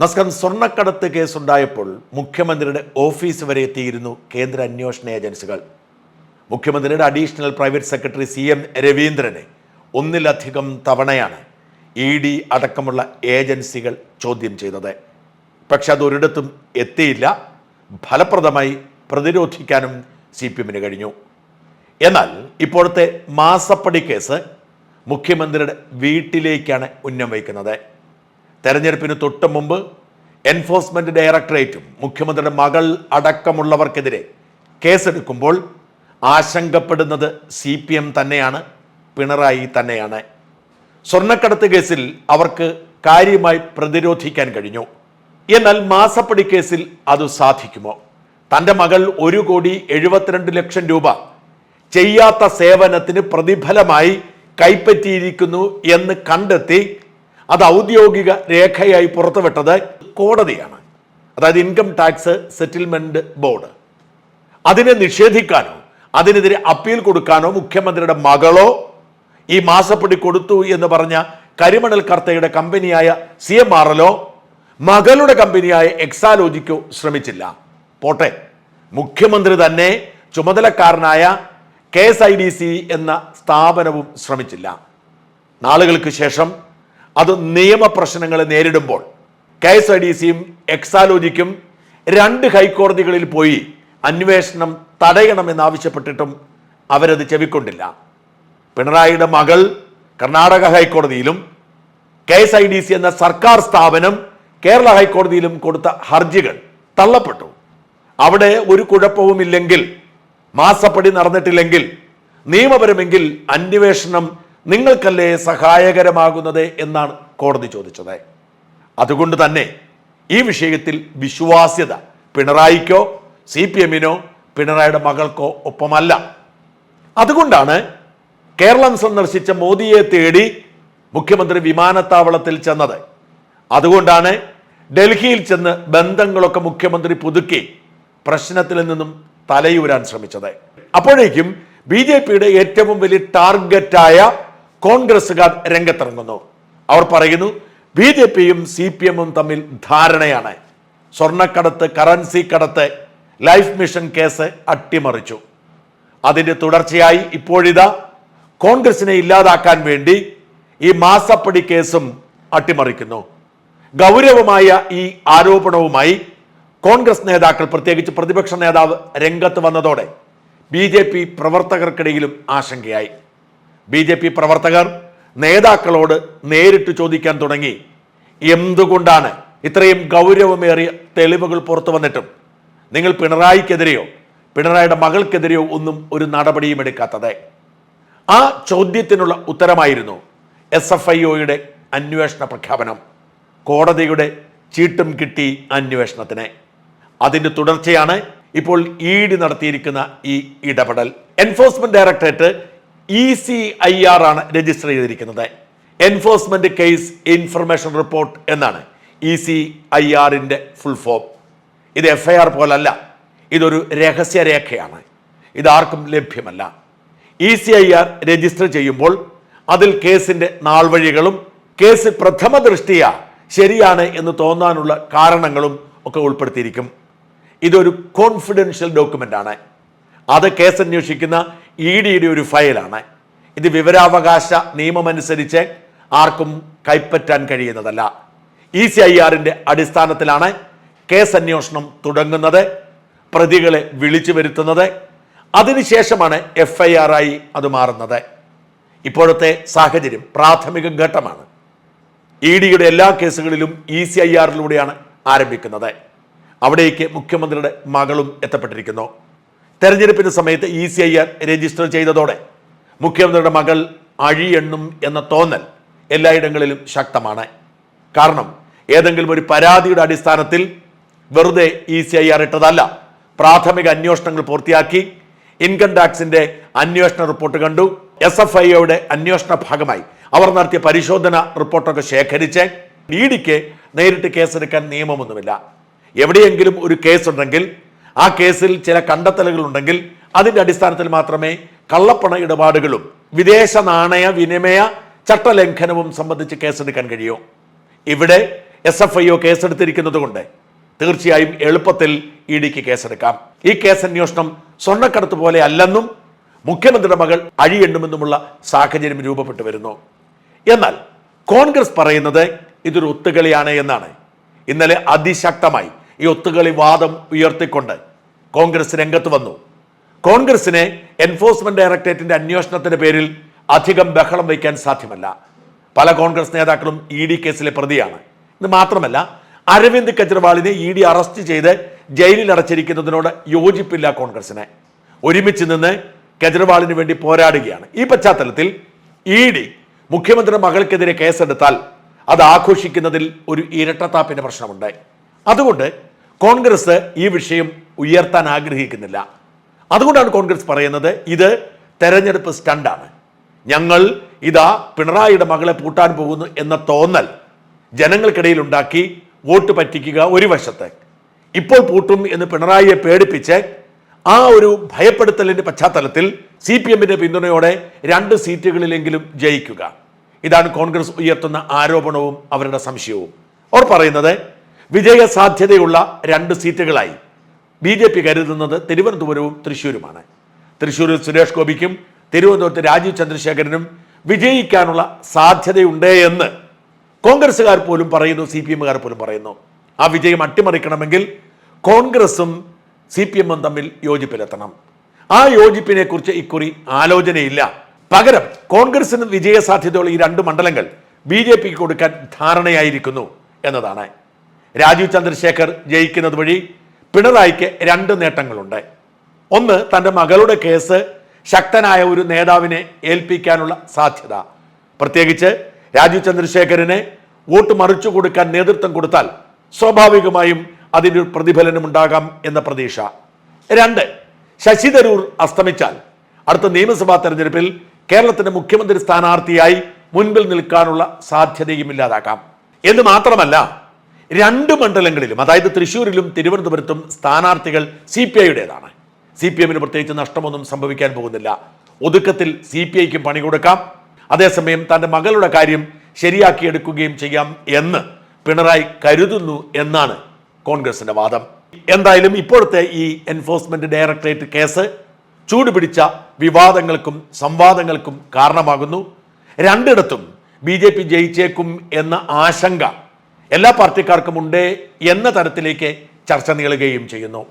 നസ്കൻ സ്വർണക്കടത്ത് കേസുണ്ടായപ്പോൾ മുഖ്യമന്ത്രിയുടെ ഓഫീസ് വരെ എത്തിയിരുന്നു കേന്ദ്ര അന്വേഷണ ഏജൻസികൾ. മുഖ്യമന്ത്രിയുടെ additional private secretary C M രവീന്ദ്രനെ ഒന്നിലധികം തവണയാണ് ഇ ഡി അടക്കമുള്ള ഏജൻസികൾ ചോദ്യം ചെയ്തത്. പക്ഷെ അതൊരിടത്തും എത്തിയില്ല. ഫലപ്രദമായി പ്രതിരോധിക്കാനും സി പി എമ്മിന് കഴിഞ്ഞു. എന്നാൽ ഇപ്പോഴത്തെ മാസപ്പടി കേസ് മുഖ്യമന്ത്രിയുടെ വീട്ടിലേക്കാണ് ഉന്നം വയ്ക്കുന്നത് തെരഞ്ഞെടുപ്പിന് തൊട്ട് മുമ്പ് എൻഫോഴ്സ്മെന്റ് ഡയറക്ടറേറ്റും മുഖ്യമന്ത്രിയുടെ മകൾ അടക്കമുള്ളവർക്കെതിരെ കേസെടുക്കുമ്പോൾ ആശങ്കപ്പെടുന്നത് സി പി എം തന്നെയാണ് പിണറായി തന്നെയാണ്. സ്വർണക്കടത്ത് കേസിൽ അവർക്ക് കാര്യമായി പ്രതിരോധിക്കാൻ കഴിഞ്ഞു. എന്നാൽ മാസപ്പടി കേസിൽ അത് സാധിക്കുമോ? തന്റെ മകൾ ഒരു കോടി എഴുപത്തിരണ്ട് ലക്ഷം രൂപ ചെയ്യാത്ത സേവനത്തിന് പ്രതിഫലമായി കൈപ്പറ്റിയിരിക്കുന്നു എന്ന് കണ്ടെത്തി അത് ഔദ്യോഗിക രേഖയായി പുറത്തുവിട്ടത് കോടതിയാണ്. അതായത് ഇൻകം ടാക്സ് സെറ്റിൽമെന്റ് ബോർഡ് അതിനെ നിഷേധിക്കാനോ അതിനെതിരെ അപ്പീൽ കൊടുക്കാനോ മുഖ്യമന്ത്രിയുടെ മകളോ ഈ മാസപ്പടി കൊടുത്തു എന്ന് പറഞ്ഞ കരിമണൽ കർത്തയുടെ കമ്പനിയായ സി എം ആർ എല്ലോ മകളുടെ കമ്പനിയായ എക്സാലോജിക്കോ ശ്രമിച്ചില്ല. പോട്ടെ മുഖ്യമന്ത്രി തന്നെ ചുമതലക്കാരനായ K S I D C എന്ന സ്ഥാപനവും ശ്രമിച്ചില്ല. നാളുകൾക്ക് ശേഷം അത് നിയമ നിയമപ്രശ്നങ്ങളെ നേരിടുമ്പോൾ. കെ എസ് ഐ ഡി സിയും എക്സാലോജിക്കും രണ്ട് ഹൈക്കോടതികളിൽ പോയി അന്വേഷണം തടയണമെന്നാവശ്യപ്പെട്ടിട്ടും അവരത് ചെവിക്കൊണ്ടില്ല. പിണറായിയുടെ മകൾ Karnataka ഹൈക്കോടതിയിലും K S I D C എന്ന സർക്കാർ സ്ഥാപനം കേരള ഹൈക്കോടതിയിലും കൊടുത്ത ഹർജികൾ തള്ളപ്പെട്ടു. അവിടെ ഒരു കുഴപ്പവുമില്ലെങ്കിൽ മാസപ്പടി നടന്നിട്ടില്ലെങ്കിൽ നിയമപരമെങ്കിൽ അന്വേഷണം നിങ്ങൾക്കല്ലേ സഹായകരമാകുന്നത് എന്നാണ് കോടതി ചോദിച്ചത്. അതുകൊണ്ട് തന്നെ ഈ വിഷയത്തിൽ വിശ്വാസ്യത പിണറായിക്കോ സി പി എമ്മിനോ പിണറായിയുടെ മകൾക്കോ ഒപ്പമല്ല. അതുകൊണ്ടാണ് കേരളം സന്ദർശിച്ച മോദിയെ തേടി മുഖ്യമന്ത്രി വിമാനത്താവളത്തിൽ ചെന്നത്. അതുകൊണ്ടാണ് ഡൽഹിയിൽ ചെന്ന് ബന്ധങ്ങളൊക്കെ മുഖ്യമന്ത്രി പുതുക്കി പ്രശ്നത്തിൽ നിന്നും തലയൂരാൻ ശ്രമിച്ചത്. അപ്പോഴേക്കും ബി ജെ പിയുടെ ഏറ്റവും വലിയ ടാർഗറ്റായ കോൺഗ്രസുകാർ രംഗത്തിറങ്ങുന്നു. അവർ പറയുന്നു ബി ജെ പിയും സി പി എമ്മും തമ്മിൽ ധാരണയാണ്. സ്വർണക്കടത്ത് കറൻസി കടത്ത് ലൈഫ് മിഷൻ കേസ് അട്ടിമറിച്ചു. അതിന്റെ തുടർച്ചയായി ഇപ്പോഴിതാ കോൺഗ്രസിനെ ഇല്ലാതാക്കാൻ വേണ്ടി ഈ മാസപ്പടി കേസും അട്ടിമറിക്കുന്നു. ഗൗരവമായ ഈ ആരോപണവുമായി കോൺഗ്രസ് നേതാക്കൾ പ്രത്യേകിച്ച് പ്രതിപക്ഷ നേതാവ് രംഗത്ത് വന്നതോടെ ബി പ്രവർത്തകർക്കിടയിലും ആശങ്കയായി. ബി ജെ പി പ്രവർത്തകർ നേതാക്കളോട് നേരിട്ട് ചോദിക്കാൻ തുടങ്ങി. എന്തുകൊണ്ടാണ് ഇത്രയും ഗൗരവമേറിയ തെളിവുകൾ പുറത്തു വന്നിട്ടും? നിങ്ങൾ പിണറായിക്കെതിരെയോ പിണറായിയുടെ മകൾക്കെതിരെയോ ഒന്നും ഒരു നടപടിയും എടുക്കാത്തത്. ആ ചോദ്യത്തിനുള്ള ഉത്തരമായിരുന്നു എസ് എഫ് ഐ ഒയുടെ അന്വേഷണ പ്രഖ്യാപനം. കോടതിയുടെ ചീട്ടും കിട്ടി അന്വേഷണത്തിന്. അതിന്റെ തുടർച്ചയാണ് ഇപ്പോൾ ഇ ഡി നടത്തിയിരിക്കുന്ന ഈ ഇടപെടൽ. Enforcement directorate E C I R ആണ് രജിസ്റ്റർ ചെയ്തിരിക്കുന്നത്. എൻഫോഴ്സ്മെന്റ് കേസ് ഇൻഫർമേഷൻ റിപ്പോർട്ട് എന്നാണ് ഇ സി ഐ ആറിന്റെ ഫുൾ ഫോം ഇത് എഫ് ഐ ആർ പോലല്ല. ഇതൊരു രഹസ്യരേഖയാണ്. ഇത് ആർക്കും ലഭ്യമല്ല. E C I R register ചെയ്യുമ്പോൾ അതിൽ കേസിന്റെ നാൾവഴികളും കേസ് പ്രഥമ ദൃഷ്ടിയ ശരിയാണ് എന്ന് തോന്നാനുള്ള കാരണങ്ങളും ഒക്കെ ഉൾപ്പെടുത്തിയിരിക്കും. ഇതൊരു കോൺഫിഡൻഷ്യൽ ഡോക്യുമെന്റ് ആണ്. അത് കേസ് അന്വേഷിക്കുന്ന ഇ ഡിയുടെ ഒരു ഫയലാണ്. ഇത് വിവരാവകാശ നിയമമനുസരിച്ച് ആർക്കും കൈപ്പറ്റാൻ കഴിയുന്നതല്ല. ഇ സി ഐ ആറിന്റെ അടിസ്ഥാനത്തിലാണ് കേസ് അന്വേഷണം തുടങ്ങുന്നത് പ്രതികളെ വിളിച്ചു വരുത്തുന്നത്. അതിനുശേഷമാണ് എഫ് ഐ അത് മാറുന്നത്. ഇപ്പോഴത്തെ സാഹചര്യം പ്രാഥമിക ഘട്ടമാണ്. ഇ ഡിയുടെ എല്ലാ കേസുകളിലും ഇ സി ഐ ആറിലൂടെയാണ് ആരംഭിക്കുന്നത്. അവിടേക്ക് മുഖ്യമന്ത്രിയുടെ മകളും എത്തപ്പെട്ടിരിക്കുന്നു. തെരഞ്ഞെടുപ്പിന്റെ സമയത്ത് ഇ സി ഐ രജിസ്റ്റർ ചെയ്തതോടെ മുഖ്യമന്ത്രിയുടെ മകൾ അഴിയെണ്ണും എന്ന തോന്നൽ എല്ലായിടങ്ങളിലും ശക്തമാണ്. കാരണം ഏതെങ്കിലും ഒരു പരാതിയുടെ അടിസ്ഥാനത്തിൽ വെറുതെ ഇ സി ഐ ആർ ഇട്ടതല്ല പ്രാഥമിക അന്വേഷണങ്ങൾ പൂർത്തിയാക്കി ഇൻകം ടാക്സിന്റെ അന്വേഷണ റിപ്പോർട്ട് കണ്ടു. എസ് എഫ് ഐയുടെ അന്വേഷണ ഭാഗമായി അവർ നടത്തിയ പരിശോധന റിപ്പോർട്ടൊക്കെ ശേഖരിച്ച് ഇ ഡിക്ക് നേരിട്ട് കേസെടുക്കാൻ നിയമമൊന്നുമില്ല. എവിടെയെങ്കിലും ഒരു കേസ് ഉണ്ടെങ്കിൽ ആ കേസിൽ ചില കണ്ടെത്തലുകൾ ഉണ്ടെങ്കിൽ അതിന്റെ അടിസ്ഥാനത്തിൽ മാത്രമേ കള്ളപ്പണ ഇടപാടുകളും വിദേശ നാണയ വിനിമയ ചട്ടലംഘനവും സംബന്ധിച്ച് കേസെടുക്കാൻ കഴിയൂ. ഇവിടെ എസ് എഫ് ഐ ഒ കേസെടുത്തിരിക്കുന്നത് കൊണ്ട് തീർച്ചയായും എളുപ്പത്തിൽ ഇ ഡിക്ക് കേസെടുക്കാം. ഈ കേസ് അന്വേഷണം സ്വർണക്കടത്ത് പോലെ അല്ലെന്നും മുഖ്യമന്ത്രിയുടെ മകൾ അഴിയെണ്ണുമെന്നുമുള്ള സാഹചര്യം രൂപപ്പെട്ടു വരുന്നു. എന്നാൽ കോൺഗ്രസ് പറയുന്നത് ഇതൊരു ഒത്തുകളിയാണ് എന്നാണ്. ഇന്നലെ അതിശക്തമായി ഈ ഒത്തുകളി വാദം ഉയർത്തിക്കൊണ്ട് കോൺഗ്രസ് രംഗത്ത് വന്നു. കോൺഗ്രസിനെ എൻഫോഴ്സ്മെന്റ് ഡയറക്ടറേറ്റിന്റെ അന്വേഷണത്തിന്റെ പേരിൽ അധികം ബഹളം വയ്ക്കാൻ സാധ്യമല്ല. പല കോൺഗ്രസ് നേതാക്കളും ഇ ഡി കേസിലെ പ്രതിയാണ്. ഇത് മാത്രമല്ല അരവിന്ദ് കെജ്രിവാളിനെ ഇ ഡി അറസ്റ്റ് ചെയ്ത് ജയിലിൽ അടച്ചിരിക്കുന്നതിനോട് യോജിപ്പില്ല കോൺഗ്രസിനെ ഒരുമിച്ച് നിന്ന് കെജ്രിവാളിന് വേണ്ടി പോരാടുകയാണ്. ഈ പശ്ചാത്തലത്തിൽ ഇ ഡി മുഖ്യമന്ത്രിയുടെ മകൾക്കെതിരെ കേസെടുത്താൽ അത് ആഘോഷിക്കുന്നതിൽ ഒരു ഇരട്ടത്താപ്പിന്റെ പ്രശ്നമുണ്ട്. അതുകൊണ്ട് കോൺഗ്രസ് ഈ വിഷയം ഉയർത്താൻ ആഗ്രഹിക്കുന്നില്ല. അതുകൊണ്ടാണ് കോൺഗ്രസ് പറയുന്നത് ഇത് തെരഞ്ഞെടുപ്പ് സ്റ്റണ്ടാണ്. ഞങ്ങൾ ഇതാ പിണറായിയുടെ മകളെ പൂട്ടാൻ പോകുന്നു എന്ന തോന്നൽ ജനങ്ങൾക്കിടയിൽ ഉണ്ടാക്കി വോട്ട് പറ്റിക്കുക ഒരു വശത്ത്. ഇപ്പോൾ പൂട്ടും എന്ന് പിണറായിയെ പേടിപ്പിച്ച് ആ ഒരു ഭയപ്പെടുത്തലിന്റെ പശ്ചാത്തലത്തിൽ സി പി എമ്മിന്റെ പിന്തുണയോടെ രണ്ട് സീറ്റുകളിലെങ്കിലും ജയിക്കുക. ഇതാണ് കോൺഗ്രസ് ഉയർത്തുന്ന ആരോപണവും അവരുടെ സംശയവും. അവർ പറയുന്നത് വിജയ സാധ്യതയുള്ള രണ്ട് സീറ്റുകളായി. ബി ജെ പി കരുതുന്നത് തിരുവനന്തപുരവും തൃശ്ശൂരുമാണ്. തൃശ്ശൂരിൽ സുരേഷ് ഗോപിക്കും തിരുവനന്തപുരത്ത് രാജീവ് ചന്ദ്രശേഖരനും വിജയിക്കാനുള്ള സാധ്യതയുണ്ട് എന്ന് കോൺഗ്രസ്സുകാർ പോലും പറയുന്നു സി പി എമ്മുകാർ പോലും പറയുന്നു. ആ വിജയം അട്ടിമറിക്കണമെങ്കിൽ കോൺഗ്രസും സി പി എമ്മും തമ്മിൽ യോജിപ്പിലെത്തണം. ആ യോജിപ്പിനെ കുറിച്ച് ഇക്കുറി ആലോചനയില്ല. പകരം കോൺഗ്രസിന് വിജയ സാധ്യതയുള്ള ഈ രണ്ട് മണ്ഡലങ്ങൾ ബി ജെ പിക്ക് കൊടുക്കാൻ ധാരണയായിരിക്കുന്നു എന്നതാണ്. രാജീവ് ചന്ദ്രശേഖർ ജയിക്കുന്നത് വഴി പിണറായിക്ക് രണ്ട് നേട്ടങ്ങളുണ്ട്. ഒന്ന് തന്റെ മകളുടെ കേസ് ശക്തനായ ഒരു നേതാവിനെ ഏൽപ്പിക്കാനുള്ള സാധ്യത. പ്രത്യേകിച്ച് രാജീവ് ചന്ദ്രശേഖരനെ വോട്ട് മറിച്ചു കൊടുക്കാൻ നേതൃത്വം കൊടുത്താൽ സ്വാഭാവികമായും അതിന്റെ ഒരു പ്രതിഫലനം ഉണ്ടാകാം എന്ന പ്രതീക്ഷ. രണ്ട് ശശി തരൂർ അസ്തമിച്ചാൽ അടുത്ത നിയമസഭാ തെരഞ്ഞെടുപ്പിൽ കേരളത്തിന്റെ മുഖ്യമന്ത്രി സ്ഥാനാർത്ഥിയായി മുൻപിൽ നിൽക്കാനുള്ള സാധ്യതയും ഇല്ലാതാക്കാം. എന്ന് മാത്രമല്ല രണ്ട് മണ്ഡലങ്ങളിലും അതായത് തൃശ്ശൂരിലും തിരുവനന്തപുരത്തും സ്ഥാനാർത്ഥികൾ സി പി ഐയുടേതാണ്. സി പി എമ്മിന് പ്രത്യേകിച്ച് നഷ്ടമൊന്നും സംഭവിക്കാൻ പോകുന്നില്ല. ഒതുക്കത്തിൽ സി പി ഐക്കും പണി കൊടുക്കാം. അതേസമയം തന്റെ മകളുടെ കാര്യം ശരിയാക്കിയെടുക്കുകയും ചെയ്യാം എന്ന് പിണറായി കരുതുന്നു എന്നാണ് കോൺഗ്രസിന്റെ വാദം. എന്തായാലും ഇപ്പോഴത്തെ ഈ എൻഫോഴ്സ്മെന്റ് ഡയറക്ടറേറ്റ് കേസ് ചൂടുപിടിച്ച വിവാദങ്ങൾക്കും സംവാദങ്ങൾക്കും കാരണമാകുന്നു. രണ്ടിടത്തും ബി ജെ പി ജയിച്ചേക്കും എന്ന ആശങ്ക എല്ലാ പാർട്ടിക്കാർക്കും ഉണ്ട് എന്ന തരത്തിലേക്ക് ചർച്ച നീളുകയും ചെയ്യുന്നു.